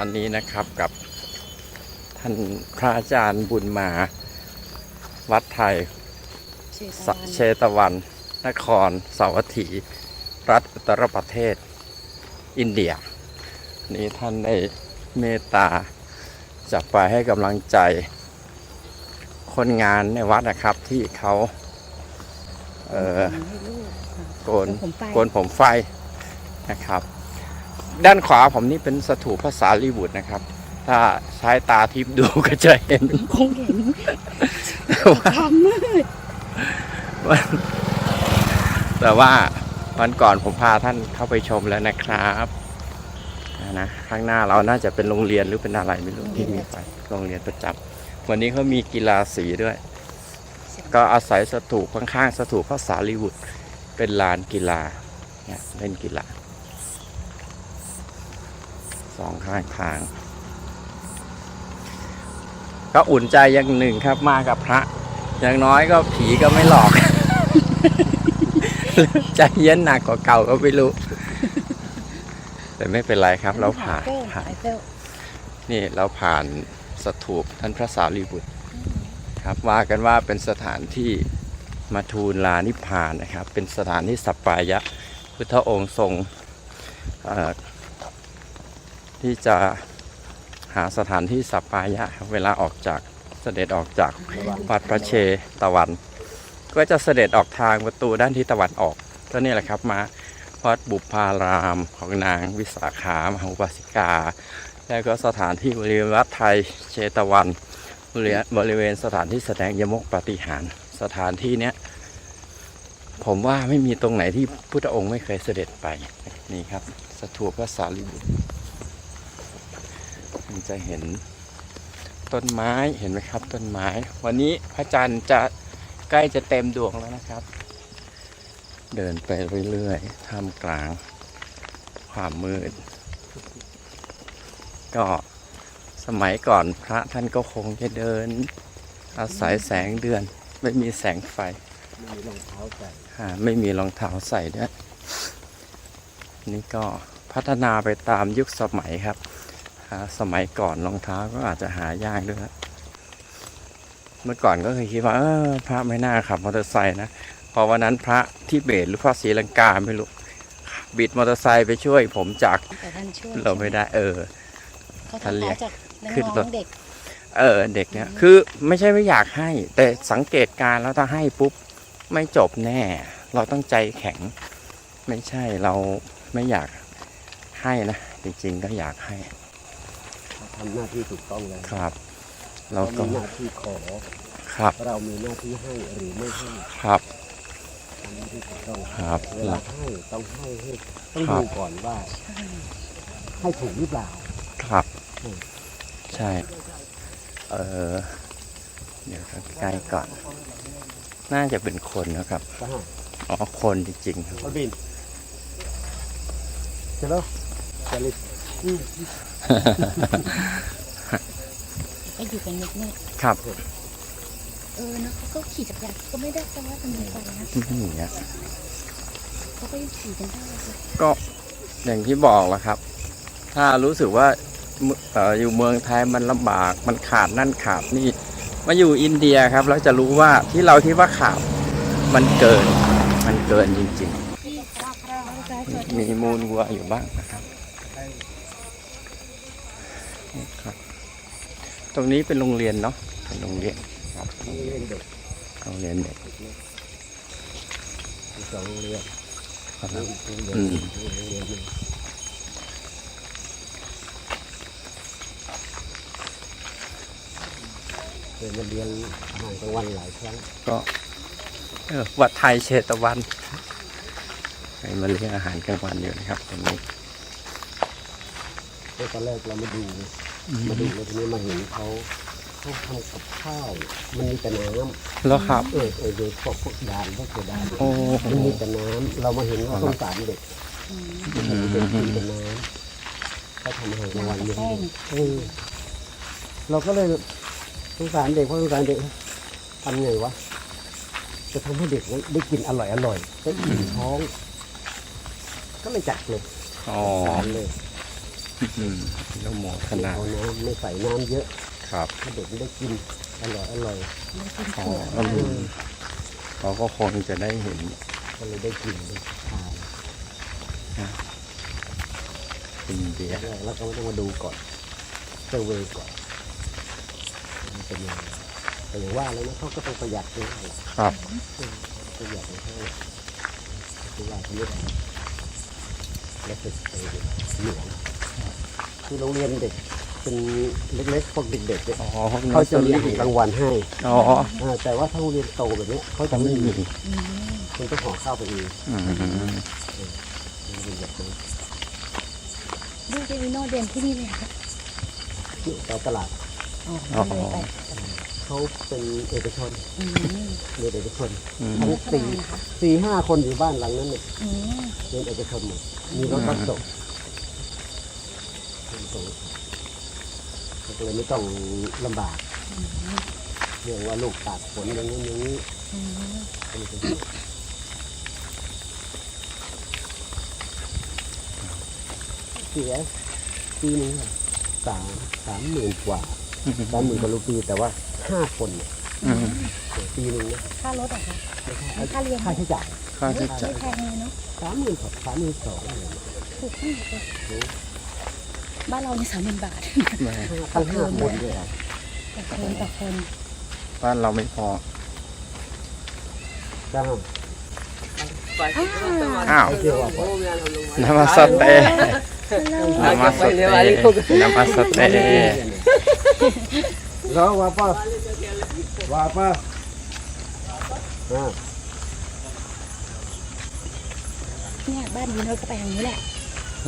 อนนี้นะครับกับท่านพระอาจารย์บุญมา วัดไทยสเชตวัน นครสาวัตถี รัฐอุตรประเทศ อินเดีย นี่ท่านได้เมตตาจะไปให้กำลังใจ คนงานในวัดนะครับที่เขาเอ่อโกนผมไปโกนผมไฟนะครับ ด้านขวาผมนี่เป็นสถูปภาษาลีบุตรนะครับ ถ้าใช้ตาทิพย์ดูก็จะเห็นคงเห็นความมืดแต่ว่าวันก่อนผมพาท่านเข้าไปชมแล้วนะครับนะข้างหน้าเราน่าจะเป็นโรงเรียนหรือเป็นอะไรไม่รู้ที่มีไฟโรงเรียนประจำวันนี้เขามีกีฬาสีด้วย ก็อาศัยสถูปข้างๆสถูปภาษาลีบุตรเป็นลานกีฬาเนี่ยเล่นกีฬา สองข้างทาง ก็อุ่นใจอย่างหนึ่งครับมากับพระ อย่างน้อยก็ผีก็ไม่หลอกใจเย็นหนักกว่าเก่าก็ไม่รู้ แต่ไม่เป็นไรครับ เราผ่านผ่านไอเฟลนี่เราผ่านสถูปท่านพระสารีบุตร ครับว่ากันว่าเป็นสถานที่มาทูลลานิพพานนะครับ เป็นสถานที่สัปปายะพุทธองค์ทรงเอ่อ ที่จะหาสถานที่สัปปายะ เวลาออกจากเสด็จออกจากวัดพระเชตะวัน ก็จะเสด็จออกทางประตูด้านทิศตะวันออกก็นี่แหละครับมาวัดบุพารามของนางวิสาขามหาอุบาสิกา แล้วก็สถานที่บริเวณวัดไทยเชตวันบริเวณบริเวณสถานที่แสดงยมกปฏิหารสถานที่เนี้ยผมว่าไม่มีตรงไหนที่พุทธองค์ไม่เคยเสด็จไปนี่ครับ สถูปพระสารีบุตร มันจะเห็นต้นไม้เห็นไหมครับ ต้นไม้ วันนี้พระจันทร์จะใกล้จะเต็มดวงแล้วนะครับ เดินไปเรื่อยๆท่ามกลาง ความมืด ก็สมัยก่อนพระท่านก็คงจะเดิน อาศัยแสงเดือน ไม่มีแสงไฟ ไม่มีรองเท้าใส่อ่าไม่มีรองเท้าใส่ด้วยนี่ก็พัฒนาไปตามยุคสมัยครับ อ่าสมัยก่อนรองเท้าก็อาจจะหายากด้วยครับเมื่อก่อนก็เคยคิดว่าเออพระไม่น่าขับมอเตอร์ไซค์นะเพอวันนั้นพระที่เบตหรือพระศรีลังกาไม่รู้บิดมอเตอร์ไซค์ไปช่วย ผมจากแต่ท่านช่วยเราไม่ได้ เออเขาท่านทำเรียร้ากยจากน้ขึ้นรอถงๆเด็กเออเด็กเนี่ยคือไม่ใช่ไม่อยากให้ แต่สังเกตการณ์แล้วถ้าให้ปุ๊บไม่จบแน่ เราต้องใจแข็ง ไม่ใช่เราไม่อยากให้นะ จริงๆก็อยากให้ ทำหน้าที่ถูกต้องแล้วครับเราเราก็มีหน้าที่ขอครับ เรามีหน้าที่ให้หรือไม่ให้ครับทำหน้าที่ถูกต้องครับเวเราลาให้ต้องให้ให้ต้องครับดูก่อนว่า ให้ถูกหรือเปล่าครับอืมใช่ เออเดี๋ยวใกล้ก่อน น่าจะเป็นคนนะครับก็ให้อ๋อคนจริงๆครับเอาบินใช่ไหมจะลิบ ก็อยู่กันนิดนึงครับเออนะเขาก็ขี่จักรยานก็ไม่ได้แต่ว่ามันมีไฟนะอย่างเงี้ยเขาก็ยังขี่กันได้เลยก็อย่างที่บอกแหล้วครับ ถ้ารู้สึกว่าเมืเอ่ออยู่เมืองไทยมันลำบากมันขาดนั่นขาดนี่ มาอยู่อินเดียครับ เราจะรู้ว่าที่เราคิดว่าขาดมันเกิน มันเกินจริง ๆ มีมูลวัวอยู่บ้างนะครับนี่ครับ ตรงนี้เป็นโรงเรียนเนาะเป็นโรงเรียนครับเล่นเด็กโรงเรียนเด็กสองโรงเรียนครับโรงเรียนอืมเรียนหนึ่งเคยมาเรียนอาหารกลางวันหลายครั้งก็วัดไทยเชตวันไปมาเลี้ยงอาหารกลางวันอยู่นะครับตรงนี้ตอนแรกเรามาดู มาดูแล้วทีนี้มาเห็นเขาเขาทำกับข้าวมันมีแต่น้ำแล้วครับเออเออโดยพวกพวกดานพวกเสือดานโอ้โหมันมีแต่น้ำเรามาเห็นว่าสงสารเด็กอืมเห็นเด็กกินแต่น้ำเขาทำอาหารกลางวันเยอะแห้งเออเราก็เลยสงสารเด็กเพราะสงสารเด็กทำไงวะจะทำให้เด็กได้กินอร่อยอร่อยได้อิ่มท้อง ก็เลยจัดเลย อ๋อสารเลย อืมอนุโมทนาเอาน้ำไม่ใส่น้ำเยอะครับให้เด็กมันได้กินอร่อยอร่อยไม่กินอ๋อถั่วอืมเขาก็คงจะได้เห็นก็เลยได้กินได้ทานอินเดียแล้วก็ต้องมาดูก่อนเซอร์เวย์ก่อนมันเป็นยังไงแต่อย่างว่าเลยนะเขาก็ต้องประหยัดด้วยแหละครับประหยัดในเขาประหยัดนิด แล้วเป็นไปหลวงคือโรงเรียนเด็กเป็นเล็กๆพวกเด็กๆเนี่ยอ๋อเขาจะมีอาหารกลางวันให้อ๋ออ่าแต่ว่าถ้าโรงเรียนโตแบบเนี้ยเขาจะไม่มีคุณต้องห่อข้าวไปเองอืมลูกเจวิโนเรียนที่นี่เลยค่ะที่ต่ตลาดอ๋อเขาเป็นเอกชนเรียนเอกชนทั้งสี่สี่ห้าคนอยู่บ้านหลังนั้นเนี่ยเรียนเอกชนหมด มีรถรับส่งส่งก็เลยไม่ต้องลำบากเรื่องว่าลูกตากฝนอย่างนี้นอย่างนี้อืมก็ไม่เป็นไรเสียปีหนึงอะสามสามหมื่นกว่าสามหมื่นกว่ารูปีแต่ว่าห้าคนเนี่ยอืมปีหนึ่งนะค่ารถเหรอคะไม่ใช่ค่าเรียนค่าใช้จ่ายค่าใช้จ่ายไม่แพงเลยเนาะ สามหมื่นสองสามหมื่นสองอะไรเนี่ยถูกมากเลยบ้านเรานี่สามหมื่นบาทตั้งห้าคนเลยอะต่อคนต่อคนบ้านเราไม่พอจ้าอ้าวเดียวอะนามาสเตย์นามาสเตย์นามาสเตย์แล้วว่าป้าว่าป้าอ่า เนี่ยบ้านวิโนก็ไปทางนี้แหละ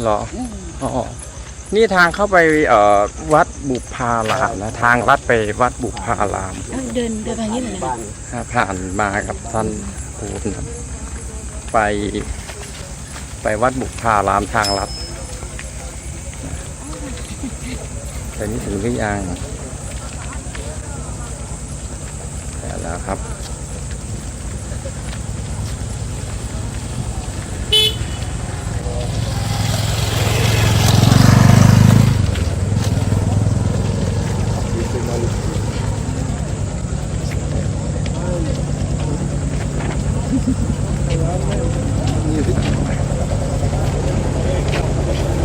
เหรออืมอ๋อนี่ทางเข้าไปเอ่อวัดบุพารามนะทางลัดไปวัดบุพารามเอ้ยเดินเดินไปทางนี้เหมือนกันบ้านะนถ้าผ่านมากับท่านภูมินะไป ไปวัดบุพารามทางลัดแต่นี่ถึงหรือยังแต่แล้วครับ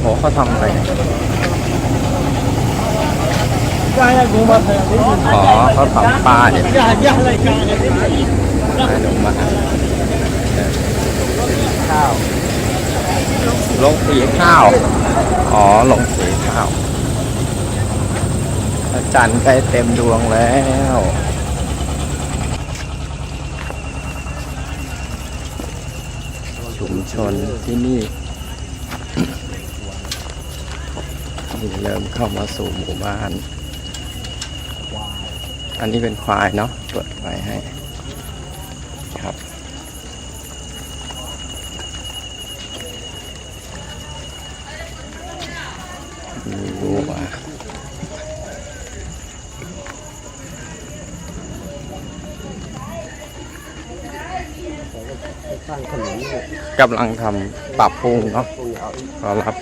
โอ้เขาทำอะไรเนี่ย อ๋อเขาทำปลาเนี่ยไปลงมาข้าวลงสีข้าว อ๋อลงสีข้าวพระจันทร์ใกล้เต็มดวงแล้วชุมชนที่นี่เริ่มเข้ามาสู่หมู่บ้าน อันนี้เป็นควายเนาะเปิดไฟให้ครับ มีวัวสร้างขนมกำลังทำปรับปรุงเนาะพวกนี้เอรับ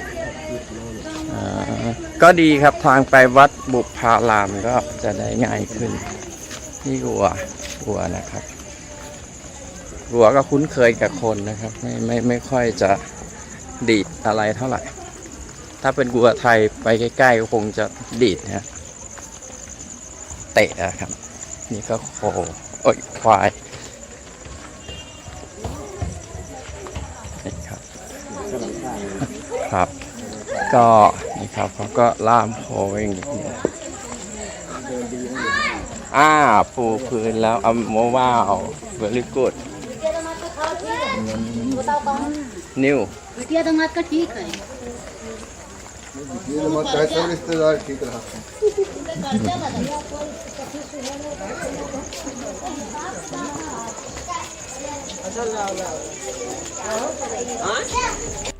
ก็ดีครับทางไปวัดบุพารามก็จะได้ง่ายขึ้น นี่วัววัวนะครับวัวก็คุ้นเคยกับคนนะครับ ไม่ไม่ไม่ค่อยจะดีดอะไรเท่าไหร่ ถ้าเป็นวัวไทยไปใกล้ๆก็คงจะดีดนะเตะอะครับ นี่ก็โคโอ้ยควายนี่ครับ ครับ ก็ ครับเขาก็ล่ามโพไอยงอ่าปูพื้นแล้วอัมโมว้าวเวลิกูดนิว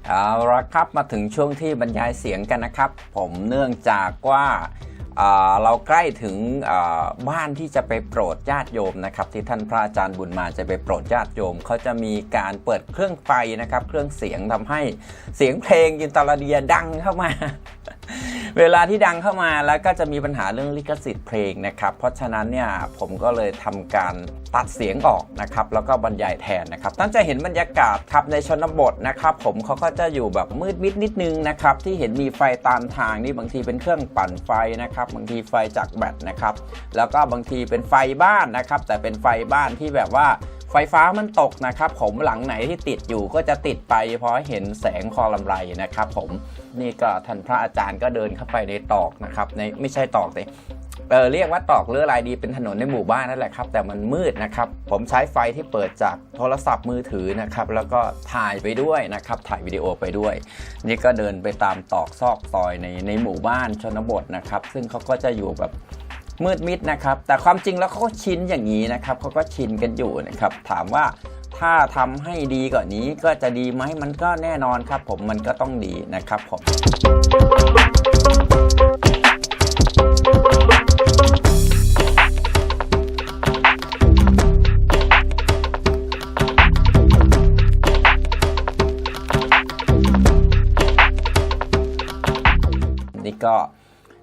เอาละครับมาถึงช่วงที่บรรยายเสียงกันนะครับ ผมเนื่องจากว่าเราใกล้ถึงบ้านที่จะไปโปรดญาติโยมนะครับ ที่ท่านพระอาจารย์บุญมาจะไปโปรดญาติโยมเขาจะมีการเปิดเครื่องไฟนะครับ เครื่องเสียงทำให้เสียงเพลงยินตาลเดียดังเข้ามา เวลาที่ดังเข้ามาแล้วก็จะมีปัญหาเรื่องลิขสิทธิ์เพลงนะครับ เพราะฉะนั้นเนี่ยผมก็เลยทำการตัดเสียงออกนะครับแล้วก็บรรยายแทนนะครับตั้งใจเห็นบรรยากาศครับในชนบทนะครับผมเขาก็จะอยู่แบบมืดมิดนิดนึงนะครับที่เห็นมีไฟตามทางนี่บางทีเป็นเครื่องปั่นไฟนะครับบางทีไฟจากแบตนะครับแล้วก็บางทีเป็นไฟบ้านนะครับแต่เป็นไฟบ้านที่แบบว่า ไฟฟ้ามันตกนะครับผมหลังไหนที่ติดอยู่ก็จะติดไปเพราะเห็นแสงคอลำไรนะครับผมนี่ก็ท่านพระอาจารย์ก็เดินเข้าไปในตอกนะครับในไม่ใช่ตอกสิเออเรียกว่าตอกหรืออะไรดีเป็นถนนในหมู่บ้านนั่นแหละครับ แต่มันมืดนะครับ ผมใช้ไฟที่เปิดจากโทรศัพท์มือถือนะครับ แล้วก็ถ่ายไปด้วยนะครับ ถ่ายวิดีโอไปด้วย นี่ก็เดินไปตามตอกซอกซอยในในหมู่บ้านชนบทนะครับ ซึ่งเขาก็จะอยู่แบบ มืดมิดนะครับ แต่ความจริงแล้วเขาก็ชินอย่างนี้นะครับเขาก็ชินกันอยู่นะครับ ถามว่าถ้าทำให้ดีกว่านี้ก็จะดีไหมมันก็แน่นอนครับ ผมมันก็ต้องดีนะครับผมนี่ก็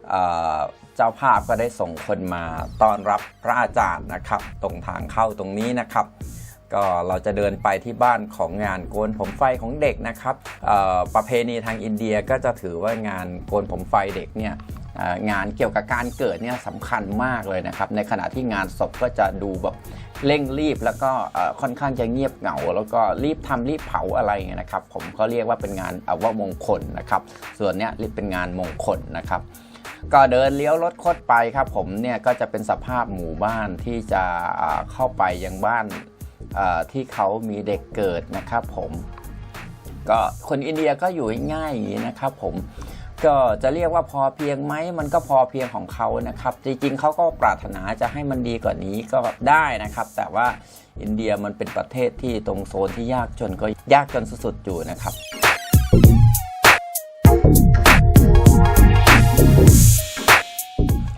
เอ่อ จ้าภาพก็ได้ส่งคนมาต้อนรับพระอาจารย์นะครับ ตรงทางเข้าตรงนี้นะครับ ก็เราจะเดินไปที่บ้านของงานโกนผมไฟของเด็กนะครับประเพณีทางอินเดียก็จะถือว่างานโกนผมไฟเด็กเนี่ยงานเกี่ยวกับการเกิดเนี่ยสำคัญมากเลยนะครับ ในขณะที่งานศพก็จะดูแบบเร่งรีบแล้วก็ค่อนข้างจะเงียบเหงา แล้วก็รีบทำรีบเผาอะไรเงี้ยนะครับ ผมก็เรียกว่าเป็นงานอวมงคลนะครับ ส่วนเนี้ยเป็นงานมงคลนะครับ ก็เดินเลี้ยวรถคดไปครับ ผมเนี่ยก็จะเป็นสภาพหมู่บ้านที่จะเข้าไปยังบ้านที่เขามีเด็กเกิดนะครับ ผมก็คนอินเดียก็อยู่ง่ายอย่างนี้นะครับผมก็จะเรียกว่าพอเพียงไหมมันก็พอเพียงของเขานะครับ จริงๆเขาก็ปรารถนาจะให้มันดีกว่านี้ก็ได้นะครับ แต่ว่าอินเดียมันเป็นประเทศที่ตรงโซนที่ยากจนก็ยากจนสุดๆอยู่นะครับ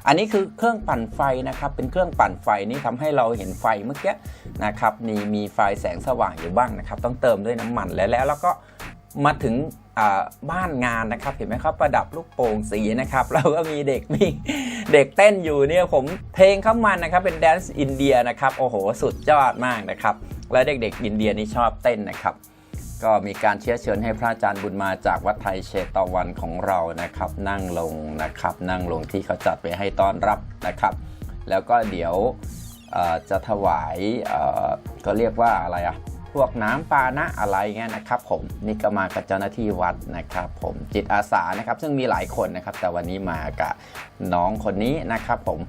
อันนี้คือเครื่องปั่นไฟนะครับ เป็นเครื่องปั่นไฟนี่ทำให้เราเห็นไฟเมื่อกี้นะครับมีมีไฟแสงสว่างอยู่บ้างนะครับ ต้องเติมด้วยน้ำมันแล้วแล้วแล้วก็มาถึงบ้านงานนะครับ เห็นไหมครับประดับลูกโป่งสีนะครับแล้วก็มีเด็กมีเด็กเต้นอยู่เนี่ยผมเพลงเข้ามันนะครับเป็นแดนซ์อินเดียนะครับโอ้โหสุดยอดมากนะครับ และเด็กๆอินเดียนี่ชอบเต้นนะครับ ก็มีการเชื้อเชิญให้พระอาจารย์บุญมาจากวัดไทยเชตวันของเรานะครับ นั่งลงนะครับ นั่งลงที่เขาจัดไปให้ต้อนรับนะครับ แล้วก็เดี๋ยวจะถวายก็เรียกว่าอะไรอะพวกน้ำปานะอะไรเงี้ยนะครับ ผมนี่ก็มากับเจ้าหน้าที่วัดนะครับ ผมจิตอาสานะครับ ซึ่งมีหลายคนนะครับ แต่วันนี้มากับน้องคนนี้นะครับ ผม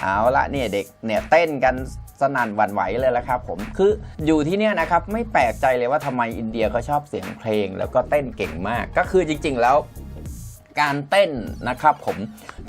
เอาละเนี่ยเด็กเนี่ยเต้นกัน สนั่นหวั่นไหวเลยละครับผมคืออยู่ที่เนี่ยนะครับไม่แปลกใจเลยว่าทำไมอินเดียเขาชอบเสียงเพลง แล้วก็เต้นเก่งมาก ก็คือจริง ๆ แล้วการเต้นนะครับผม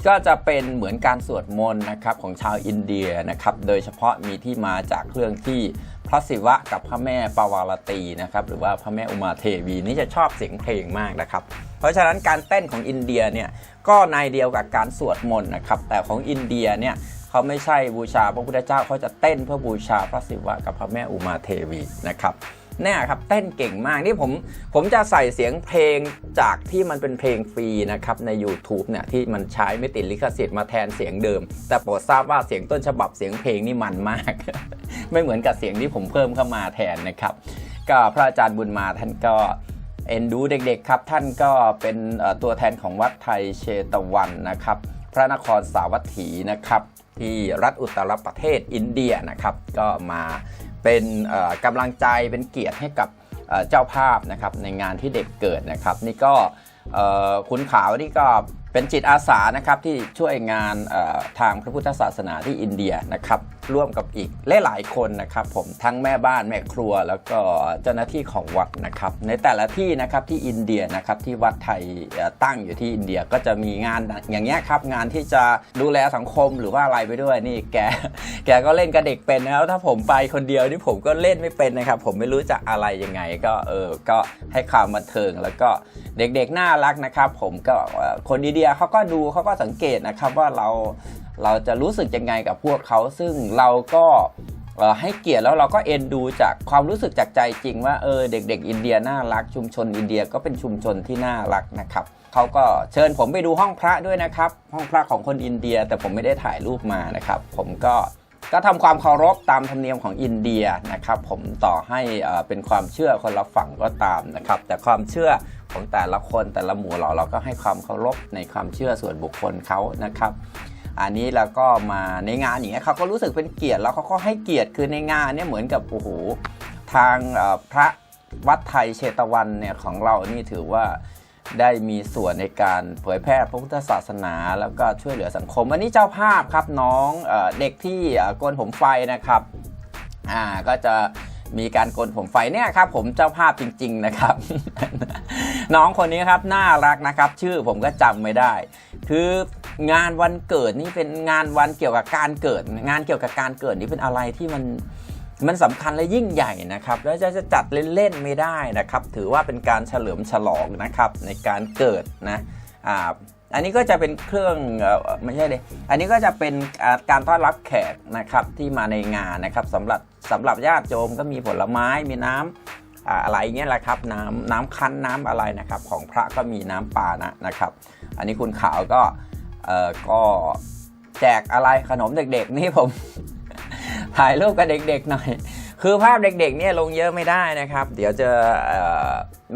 ก็จะเป็นเหมือนการสวดมนต์นะครับของชาวอินเดียนะครับโดยเฉพาะมีที่มาจากเรื่องที่พระศิวะกับพระแม่ปาวาลตีนะครับหรือว่าพระแม่อุมาเทวีนี่จะชอบเสียงเพลงมากนะครับเพราะฉะนั้นการเต้นของอินเดียเนี่ยก็ในเดียวกับการสวดมนต์นะครับแต่ของอินเดียเนี่ย เขาไม่ใช่บูชาพระพุทธเจ้าเขาจะเต้นเพื่อบูชาพระศิวะกับพระแม่อุมาเทวีนะครับเนี่ยครับเต้นเก่งมากนี่ผมผมจะใส่เสียงเพลงจากที่มันเป็นเพลงฟรีนะครับใน YouTube เนี่ยที่มันใช้ไม่ติดลิขสิทธิ์มาแทนเสียงเดิม แต่โปรดทราบว่าเสียงต้นฉบับเสียงเพลงนี่มันมาก ไม่เหมือนกับเสียงที่ผมเพิ่มเข้ามาแทนนะครับ ก็พระอาจารย์บุญมาท่านก็เอ็นดูเด็กๆครับท่านก็เป็นตัวแทนของวัดไทยเชตวันนะครับ พระนครสาวัตถีนะครับ ที่รัฐอุตตรประเทศอินเดียนะครับ ก็มาเป็นกำลังใจเป็นเกียรติให้กับเจ้าภาพนะครับในงานที่เด็กเกิดนะครับ นี่ก็คุณขาวนี่ก็เป็นจิตอาสานะครับที่ช่วยงานทางพระพุทธศาสนาที่อินเดียนะครับร่วมกับอีกหลายๆคนนะครับผมทั้งแม่บ้านแม่ครัวแล้วก็เจ้าหน้าที่ของวัดนะครับในแต่ละที่นะครับที่อินเดียนะครับที่วัดไทยตั้งอยู่ที่อินเดียก็จะมีงานอย่างเงี้ยครับงานที่จะดูแลสังคมหรือว่าอะไรไปด้วยนี่แกแกก็เล่นกับเด็กเป็นนะครับถ้าผมไปคนเดียวนี่ผมก็เล่นไม่เป็นนะครับผมไม่รู้จะอะไรยังไงก็เออก็ให้ความบันเทิงแล้วก็เด็กๆน่ารักนะครับ ผมก็คนอินเดียเขาก็ดูเขาก็สังเกตนะครับว่าเรา เราจะรู้สึกยังไงกับพวกเขาซึ่งเราก็ให้เกียรติแล้วเราก็เอ็นดูจากความรู้สึกจากใจจริงว่าเออเด็ก ๆ อินเดียน่ารักชุมชนอินเดียก็เป็นชุมชนที่น่ารักนะครับเขาก็เชิญผมไปดูห้องพระด้วยนะครับ ห้องพระของคนอินเดียแต่ผมไม่ได้ถ่ายรูปมานะครับ ผมก็ก็ทำความเคารพตามธรรมเนียมของอินเดียนะครับ ผมต่อให้เอ่อเป็นความเชื่อคนละฝั่งก็ตามนะครับ แต่ความเชื่อของแต่ละคนแต่ละหมู่เราเราก็ให้ความเคารพในความเชื่อส่วนบุคคลเขานะครับ อันนี้แล้วก็มาในงานอย่างเงี้ยเขาก็รู้สึกเป็นเกียรติแล้วเขาก็ให้เกียรติคือในงานเนี่ยเหมือนกับโอ้โหทางพระวัดไทยเชตวันเนี่ยของเรานี่ถือว่าได้มีส่วนในการเผยแพร่พระพุทธศาสนา แล้วก็ช่วยเหลือสังคม วันนี้เจ้าภาพครับน้องเอเด็กที่โกนผมไฟนะครับอ่าก็จะมีการโกนผมไฟเนี่ยครับผมเจ้าภาพจริง ๆนะครับ น้องคนนี้ครับน่ารักนะครับ ชื่อผมก็จำไม่ได้ คือ งานวันเกิดนี่เป็นงานวันเกี่ยวกับการเกิด งานเกี่ยวกับการเกิดนี่เป็นอะไรที่มันมันสำคัญและยิ่งใหญ่นะครับ แล้วจะจะจัดเล่นๆไม่ได้นะครับ ถือว่าเป็นการเฉลิมฉลองนะครับในการเกิดนะอ่าอันนี้ก็จะเป็นเครื่องไม่ใช่เลยอันนี้ก็จะเป็นการต้อนรับแขกนะครับที่มาในงานนะครับสำหรับสำหรับญาติโยมก็มีผลไม้มีน้ำอ่าอะไรเงี้ยแหละครับน้ำน้ำคั้นน้ำอะไรนะครับ ของพระก็มีน้ำปานะนะครับ อันนี้คุณขาวก็ เอ่อก็แจกอะไรขนมเด็กๆ นี่ผม ถ่ายรูปกับเด็กๆหน่อย คือภาพเด็กๆเนี่ยลงเยอะไม่ได้นะครับ เดี๋ยวจะ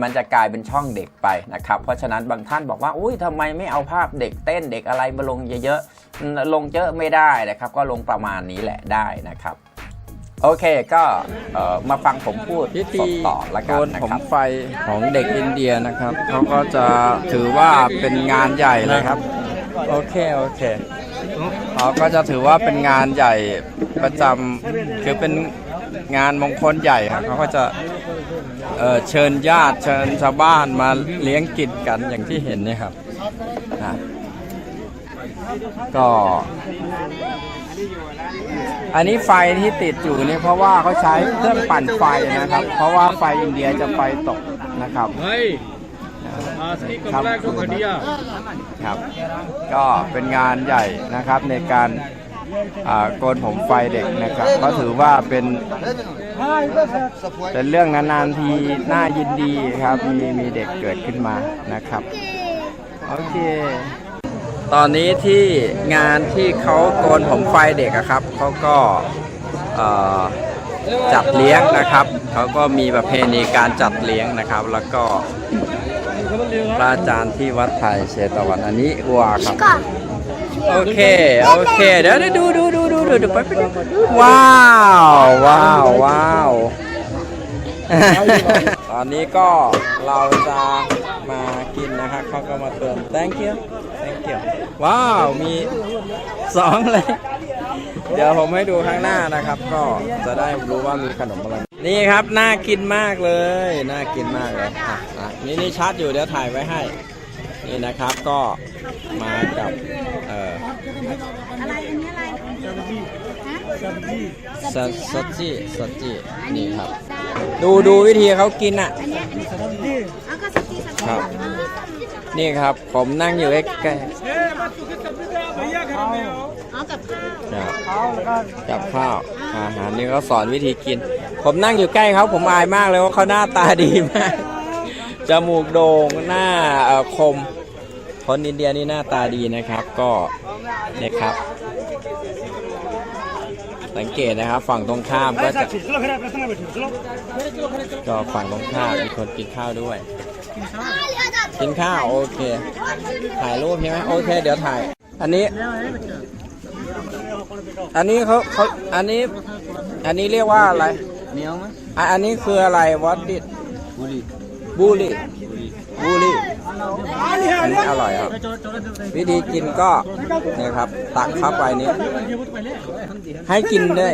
มันจะกลายเป็นช่องเด็กไปนะครับ เพราะฉะนั้นบางท่านบอกว่าอุ้ยทำไมไม่เอาภาพเด็กเต้นเด็กอะไรมาลงเยอะๆลงเยอะไม่ได้นะครับ ก็ลงประมาณนี้แหละได้นะครับโอเคก็มาฟังผมพูดพิธีต่อละกันนะครับไฟของเด็กอินเดียนะครับเขาก็จะถือว่าเป็นงานใหญ่เลยครับ โอเค โอเคเขาก็จะถือว่าเป็นงานใหญ่ประจำคือเป็นงานมงคลใหญ่ครับเขาก็จะเเชิญญาติเชิญชาวบ้านมาเลี้ยงกินกันอย่างที่เห็นนี่ครับอะก็อันนี้ไฟที่ติดอยู่นี่เพราะว่าเขาใช้เครื่องปั่นไฟนะครับ เพราะว่าไฟอินเดียจะไฟตกนะครับ ครับครับก็เป็นงานใหญ่นะครับในการโกนผมไฟเด็กนะครับ ก็ถือว่าเป็นเป็นเรื่องนานๆทีน่ายินดีครับมีมีเด็กเกิดขึ้นมานะครับโอเค ตอนนี้ที่งานที่เขาโกนผมไฟเด็กครับเขาก็จัดเลี้ยงนะครับเขาก็มีประเพณีการจัดเลี้ยงนะครับ แล้วก็ พระอาจารย์ที่วัดไทยเชตวันอันนี้วัวครับ โอเค โอเคเดี๋ยวเดี๋ยวดูดูดูดูดูดูไปไปดูว้าว ว้าว ว้าว ตอนนี้ก็เราจะมากินนะครับเขาก็มาเตือน thank you thank you ว้าว มีสองเลย เดี๋ยวผมให้ดูข้างหน้านะครับ ก็จะได้รู้ว่ามีขนมอะไร นี่ครับน่ากินมากเลยน่ากินมากเลยอะอะนี่นี่ชัดอยู่เดี๋ยวถ่ายไว้ให้ นี่นะครับก็มากับเอ่ออะไรอันนี้อะไรฮะสสดจีสดจีนี่ครับดูดูวิธีเขากินอะ อันเนี้ยอันนี้เอาก็สักทีสักทีครับ นี่ครับผมนั่งอยู่ใกล้ เอากับข้าวๆครับกับข้าวอาหารนี่เขาสอนวิธีกิน ผมนั่งอยู่ใกล้เขาผมอายมากเลยว่าเขาหน้าตาดีมากจมูกโด่งหน้าคมคนอินเดียนี่หน้าตาดีนะครับ ก็เนี่ยครับ สังเกตนะครับ ฝั่งตรงข้ามก็จะก็ฝั่งตรงข้ามมีคนกินข้าวด้วย กินข้าวโอเค ถ่ายรูปใช่ไหมโอเค เดี๋ยวถ่าย อันนี้ อันนี้เขาเขาอันนี้อันนี้เรียกว่าอะไรอะอันนี้คืออะไรวัดดิบูรีบูรีบูรีอันนี้อร่อยครับ วิธีกินก็เนี่ยครับ ตักเข้าไปนี้ ให้กินด้วย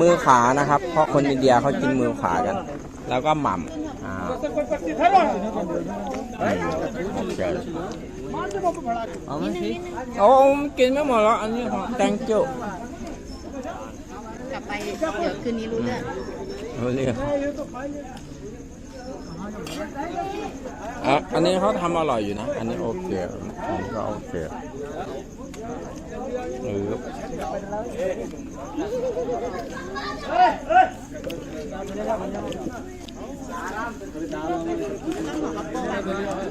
มือขานะครับ เพราะคนอินเดียเขากินมือขากัน แล้วก็หม่ำอ่าโอเคโอ้กินไม่หมดแล้วอันนี้ของ thank you กลับไป เดี๋ยวคืนนี้รู้เรื่องรู้เรื่องอะอันนี้เขาทำอร่อยอยู่นะ อันนี้โอเคอันนี้ก็โอเคหรือ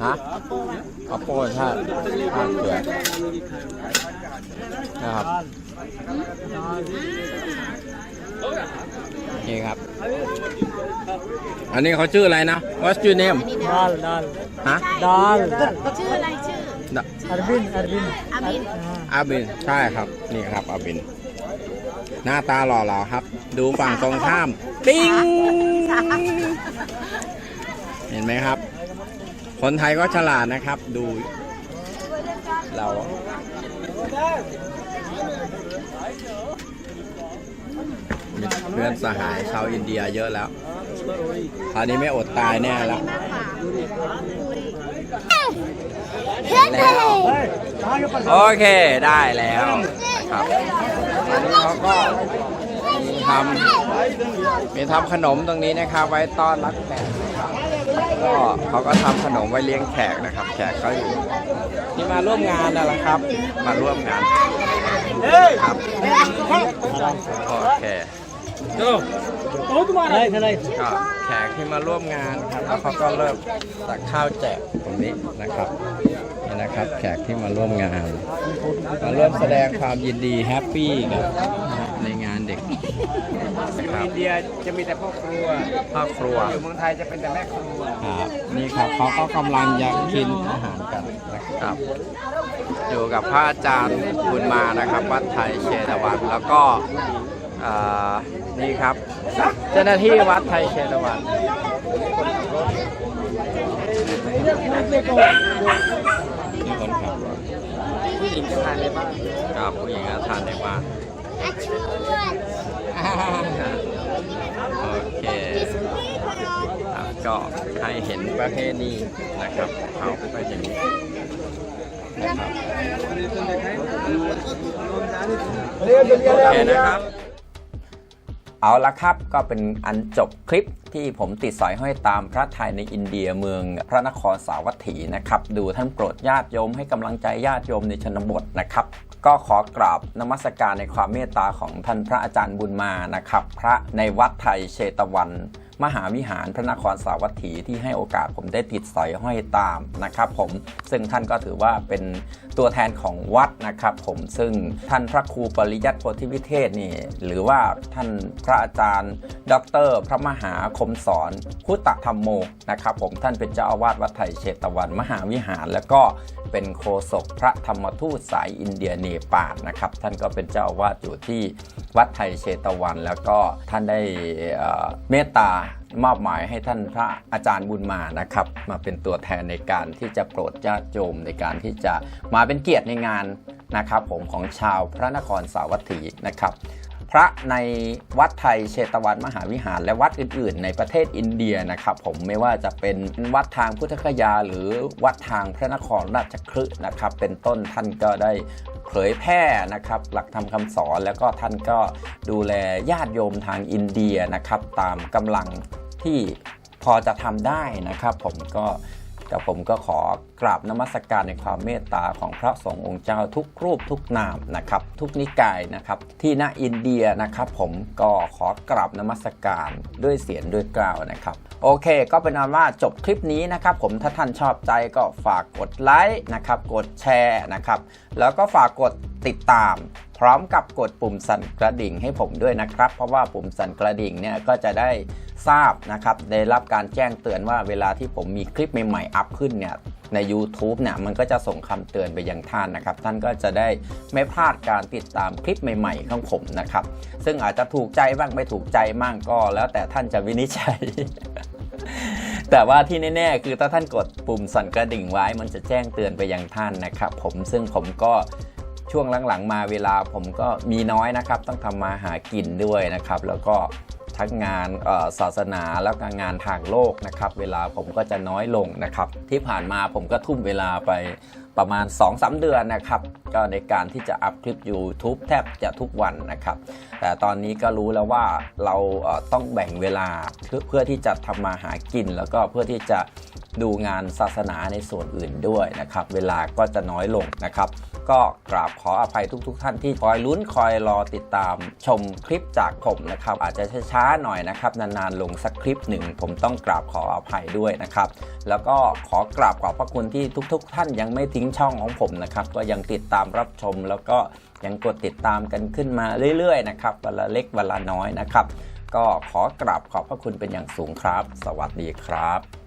ฮะข้าวโพดใช่ข้าวเปลือนะครับ นี่ครับ อันนี้เขาชื่ออะไรนะ What's your name ดอลดอลฮะดอลชื่ออะไรชื่ออาร์บินอาร์บินอาบินบินใช่ครับ นี่ครับอาบิน หน้าตาหล่อเหลาครับ ดูฝั่งตรงข้าม ปิ้ง เห็นไหมครับ คนไทยก็ฉลาดนะครับ ดู เรา มีเพื่อนสหายชาวอินเดียเยอะแล้ว คราวนี้ไม่อดตายแน่แล้วแล้วโอเคได้แล้วนะครับอันนี้เขาก็มีทำมีทำขนมตรงนี้นะครับ ไว้ต้อนรับแขกก็เขาก็ทำขนมไว้เลี้ยงแขกนะครับ แขกเขาอยู่ที่มาร่วมงานนั่นแหละครับ มาร่วมงานครับโอเค चलो तो तुम्हारा नहीं नहीं ก็แขกที่มาร่วมงานครับแล้วเขาก็เริ่มตักข้าวแจกตรงนี้นะครับนี่นะครับ แขกที่มาร่วมงาน มาร่วมแสดงความยินดีแฮปปี้กับในงานเด็กนะครับ อินเดียจะมีแต่พ่อครัว ครอบครัว อยู่เมืองไทยจะเป็นแต่แม่ครัว ครับนี่ครับเขาก็กำลังอยากกินอาหารกันนะครับ อยู่กับพระอาจารย์บุญมานะครับ วัดไทยเชตวันแล้วก็เอ่อ นี่ครับ เจ้าหน้าที่วัดไทยเชตวันมีคนขับรถผู้หญิงจะทานในบ้านครับผู้หญิงก็ทานได้มากโอเคก็ให้เห็นประเพณีนะครับเขาก็อย่างนี้นะครับโอเคนะครับ เอาละครับก็เป็นอันจบคลิปที่ผมติดสอยห้อยตามพระไทยในอินเดียเมืองพระนครสาวัตถีนะครับ ดูท่านโปรดญาติโยมให้กำลังใจญาติโยมในชนบทนะครับ ก็ขอกราบนมัสการในความเมตตาของท่านพระอาจารย์บุญมานะครับ พระในวัดไทยเชตวัน มหาวิหารพระนครสาวัตถีที่ให้โอกาสผมได้ติดสอยห้อยตามนะครับ ผมซึ่งท่านก็ถือว่าเป็นตัวแทนของวัดนะครับ ผมซึ่งท่านพระครูปริยัติโพธิวิเทศนี่หรือว่าท่านพระอาจารย์ ดร พระมหาคมสอนคุตธรรมโมนะครับ ผมท่านเป็นเจ้าอาวาสวัดไทยเชตวันมหาวิหาร แล้วก็ เป็นโฆษกพระธรรมทูตสายอินเดียเนปาลนะครับ ท่านก็เป็นเจ้าอาวาสอยู่ที่วัดไทยเชตวัน แล้วก็ท่านได้เอ่อเมตตามอบหมายให้ท่านพระอาจารย์บุญมานะครับ มาเป็นตัวแทนในการที่จะโปรดญาติโยมในการที่จะมาเป็นเกียรติในงานนะครับผมของชาวพระนครสาวัตถีนะครับ พระในวัดไทยเชตวันมหาวิหาร และวัดอื่น ๆ ในประเทศอินเดียนะครับผมไม่ว่าจะเป็นวัดทางพุทธคยา หรือวัดทางพระนครราชคฤห์นะครับ เป็นต้นท่านก็ได้เผยแพร่นะครับ หลักธรรมคำสอนแล้วก็ท่านก็ดูแลญาติโยมทางอินเดียนะครับ ตามกำลังที่พอจะทำได้นะครับ ผมก็กับผมก็ขอ กราบนมัสการในความเมตตาของพระสงฆ์องค์เจ้าทุกรูปทุกนามนะครับ ทุกนิกายนะครับ ที่ณอินเดียนะครับ ผมก็ขอกราบนมัสการด้วยเสียงด้วยกล่าวนะครับ โอเค ก็เป็นอันว่าจบคลิปนี้นะครับ ผมถ้าท่านชอบใจก็ฝากกดไลค์นะครับ กดแชร์นะครับ แล้วก็ฝากกดติดตามพร้อมกับกดปุ่มสั่นกระดิ่งให้ผมด้วยนะครับ เพราะว่าปุ่มสั่นกระดิ่งเนี่ยก็จะได้ทราบนะครับ ได้รับการแจ้งเตือนว่าเวลาที่ผมมีคลิปใหม่ๆอัพขึ้นเนี่ย ใน YouTube เนี่ยมันก็จะส่งคำเตือนไปยังท่านนะครับ ท่านก็จะได้ไม่พลาดการติดตามคลิปใหม่ๆของผมนะครับ ซึ่งอาจจะถูกใจบ้างไม่ถูกใจมั่งก็ แล้วแต่ท่านจะวินิจฉัยแต่ว่าที่แน่ๆคือถ้าท่านกดปุ่มสั่นกระดิ่งไว้ มันจะแจ้งเตือนไปยังท่านนะครับ ผมซึ่งผมก็ช่วงหลังๆ มาเวลาผมก็มีน้อยนะครับ ต้องทำมาหากินด้วยนะครับ แล้วก็ ทั้งงานศาสนาแล้วก็งานทางโลกนะครับ เวลาผมก็จะน้อยลงนะครับ ที่ผ่านมาผมก็ทุ่มเวลาไปประมาณ 2-3 เดือนนะครับ ก็ในการที่จะอัพคลิป YouTube แทบจะทุกวันนะครับ แต่ตอนนี้ก็รู้แล้วว่าเราต้องแบ่งเวลาเพื่อที่จะทำมาหากิน แล้วก็เพื่อที่จะดูงานศาสนาในส่วนอื่นด้วยนะครับ เวลาก็จะน้อยลงนะครับ ก็กราบขออภัยทุก ๆ ท่านที่คอยลุ้นคอยรอติดตามชมคลิปจากผมนะครับอาจจะช้าๆหน่อยนะครับนานๆลงสักคลิปหนึ่งผมต้องกราบขออภัยด้วยนะครับแล้วก็ขอกราบขอบพระคุณที่ทุก ๆ ท่านยังไม่ทิ้งช่องของผมนะครับก็ยังติดตามรับชม แล้วก็ยังกดติดตามกันขึ้นมาเรื่อยๆนะครับวันละเล็กวันละน้อยนะครับก็ขอกราบขอบพระคุณเป็นอย่างสูงครับ สวัสดีครับ